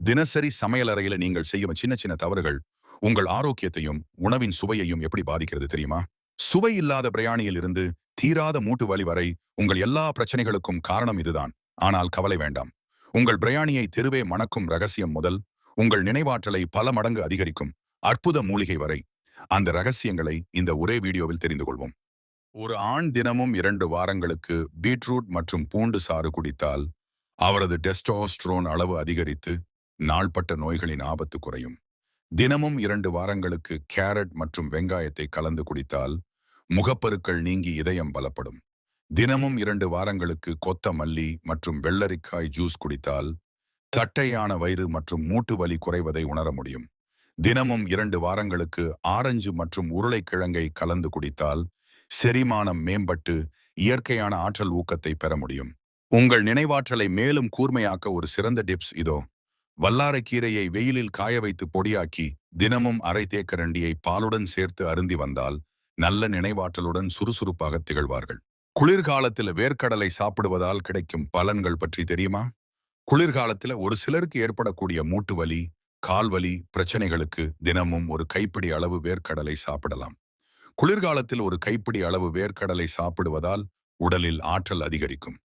தினசரி சமையலறையில நீங்கள் செய்யும் சின்ன சின்ன தவறுகள் உங்கள் ஆரோக்கியத்தையும் உணவின் சுவையையும் எப்படி பாதிக்கிறது தெரியுமா? சுவை இல்லாத பிரயாணியில் இருந்து தீராத மூட்டு வலி வரை உங்கள் எல்லா பிரச்சனைகளுக்கும் காரணம் இதுதான். ஆனால் கவலை வேண்டாம். உங்கள் பிரயாணியை தெருவே மணக்கும் ரகசியம் முதல் உங்கள் நினைவாற்றலை பல மடங்கு அதிகரிக்கும் அற்புத மூலிகை வரை. அந்த ரகசியங்களை இந்த ஒரே வீடியோவில் தெரிந்து கொள்வோம். ஒரு ஆண் தினமும் இரண்டு வாரங்களுக்கு பீட்ரூட் மற்றும் பூண்டு சாறு குடித்தால் அவரது டெஸ்டோஸ்ட்ரோன் அளவு அதிகரித்து நாள்பட்ட நோய்களின் ஆபத்து குறையும். தினமும் இரண்டு வாரங்களுக்கு கேரட் மற்றும் வெங்காயத்தை கலந்து குடித்தால் முகப்பருக்கள் நீங்கி இதயம் பலப்படும். தினமும் இரண்டு வாரங்களுக்கு கொத்தமல்லி மற்றும் வெள்ளரிக்காய் ஜூஸ் குடித்தால் தட்டையான வயிறு மற்றும் மூட்டு வலி குறைவதை உணர முடியும். தினமும் இரண்டு வாரங்களுக்கு ஆரஞ்சு மற்றும் உருளைக்கிழங்கை கலந்து குடித்தால் செரிமானம் மேம்பட்டு இயற்கையான ஆற்றல் ஊக்கத்தை பெற முடியும். உங்கள் நினைவாற்றலை மேலும் கூர்மையாக்க ஒரு சிறந்த டிப்ஸ் இதோ. வல்லாரைக்கீரையை வெயிலில் காய வைத்து பொடியாக்கி தினமும் அரை தேக்கரண்டியை பாலுடன் சேர்த்து அருந்தி வந்தால் நல்ல நினைவாற்றலுடன் சுறுசுறுப்பாக திகழ்வார்கள். குளிர்காலத்தில் வேர்க்கடலை சாப்பிடுவதால் கிடைக்கும் பலன்கள் பற்றி தெரியுமா? குளிர்காலத்தில் ஒரு சிலருக்கு ஏற்படக்கூடிய மூட்டு வலி கால்வலி பிரச்சனைகளுக்கு தினமும் ஒரு கைப்பிடி அளவு வேர்க்கடலை சாப்பிடலாம். குளிர்காலத்தில் ஒரு கைப்பிடி அளவு வேர்க்கடலை சாப்பிடுவதால் உடலில் ஆற்றல் அதிகரிக்கும்.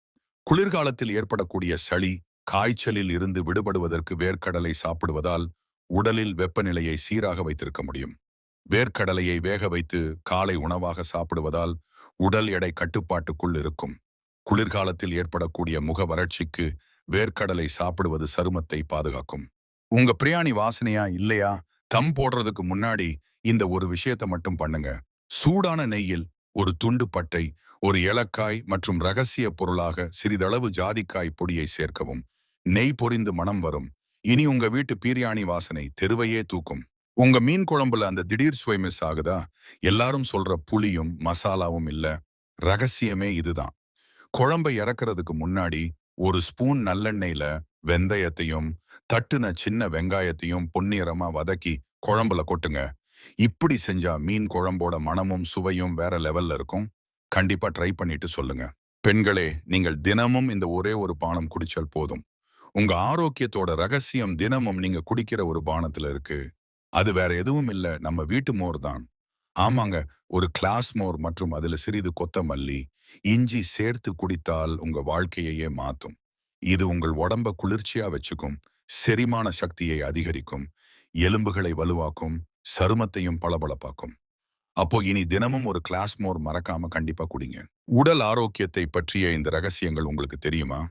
குளிர்காலத்தில் ஏற்படக்கூடிய சளி காய்ச்சலில் இருந்து விடுபடுவதற்கு வேர்க்கடலை சாப்பிடுவதால் உடலில் வெப்பநிலையை சீராக வைத்திருக்க முடியும். வேர்க்கடலையை வேக வைத்து காலை உணவாக சாப்பிடுவதால் உடல் எடை கட்டுப்பாட்டுக்குள் இருக்கும். குளிர்காலத்தில் ஏற்படக்கூடிய முக வறட்சிக்கு வேர்க்கடலை சாப்பிடுவது சருமத்தை பாதுகாக்கும். உங்க பிரியாணி வாசனையா இல்லையா? தம் போடுறதுக்கு முன்னாடி இந்த ஒரு விஷயத்தை மட்டும் பண்ணுங்க. சூடான நெய்யில் ஒரு துண்டு பட்டை ஒரு ஏலக்காய் மற்றும் ரகசிய பொருளாக சிறிதளவு ஜாதிக்காய் பொடியை சேர்க்கவும். நெய் பொரிந்து மனம் வரும். இனி உங்க வீட்டு பீரியாணி வாசனை தெருவையே தூக்கும். உங்க மீன் குழம்புல அந்த திடீர் சுவை மிஸ் ஆகுதா? எல்லாரும் சொல்ற புளியும் மசாலாவும் இல்ல. ரகசியமே இதுதான். குழம்பை இறக்குறதுக்கு முன்னாடி ஒரு ஸ்பூன் நல்லெண்ணெயில வெந்தயத்தையும் தட்டுன சின்ன வெங்காயத்தையும் பொன்னிறமா வதக்கி குழம்புல கொட்டுங்க. இப்படி செஞ்சா மீன் குழம்போட மனமும் சுவையும் வேற லெவல்ல இருக்கும். கண்டிப்பா ட்ரை பண்ணிட்டு சொல்லுங்க. பெண்களே நீங்கள் தினமும் இந்த ஒரே ஒரு பானம் குடிச்சல் போதும். உங்க ஆரோக்கியத்தோட ரகசியம் தினமும் நீங்க குடிக்கிற ஒரு பானத்துல இருக்கு. அது வேற எதுவும் இல்ல. நம்ம வீட்டு மோர் தான். ஆமாங்க. ஒரு கிளாஸ் மோர் மற்றும் அதுல சிறிது கொத்தமல்லி இஞ்சி சேர்த்து குடித்தால் உங்க வாழ்க்கையையே மாத்தும். இது உங்கள் உடம்ப குளிர்ச்சியா வச்சுக்கும். செரிமான சக்தியை அதிகரிக்கும். எலும்புகளை வலுவாக்கும். சருமத்தையும் பளபளப்பாக்கும். அப்போ இனி தினமும் ஒரு கிளாஸ் மோர் மறக்காம கண்டிப்பா குடிங்க. உடல் ஆரோக்கியத்தை பற்றிய இந்த ரகசியங்கள் உங்களுக்கு தெரியுமா?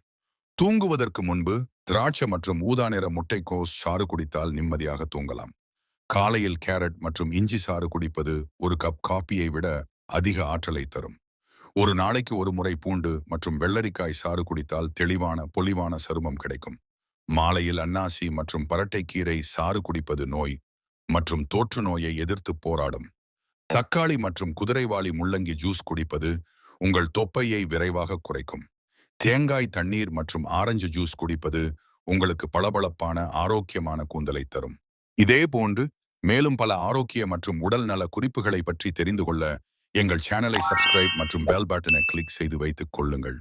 தூங்குவதற்கு முன்பு திராட்சை மற்றும் ஊதா நிற முட்டைக்கோஸ் சாறு குடித்தால் நிம்மதியாக தூங்கலாம். காலையில் கேரட் மற்றும் இஞ்சி சாறு குடிப்பது ஒரு கப் காப்பியை விட அதிக ஆற்றலை தரும். ஒரு நாளைக்கு ஒரு முறை பூண்டு மற்றும் வெள்ளரிக்காய் சாறு குடித்தால் தெளிவான பொலிவான சருமம் கிடைக்கும். மாலையில் அன்னாசி மற்றும் பரட்டைக்கீரை சாறு குடிப்பது நோய் மற்றும் தோற்று நோயை எதிர்த்து போராடும். தக்காளி மற்றும் குதிரைவாளி முள்ளங்கி ஜூஸ் குடிப்பது உங்கள் தொப்பையை விரைவாக குறைக்கும். தேங்காய் தண்ணீர் மற்றும் ஆரஞ்சு ஜூஸ் குடிப்பது உங்களுக்கு பளபளப்பான ஆரோக்கியமான கூந்தலை தரும். இதே போன்று மேலும் பல ஆரோக்கிய மற்றும் உடல் நல குறிப்புகளை பற்றி தெரிந்து கொள்ள எங்கள் சேனலை சப்ஸ்கிரைப் மற்றும் பெல் பட்டனை கிளிக் செய்து வைத்துக் கொள்ளுங்கள்.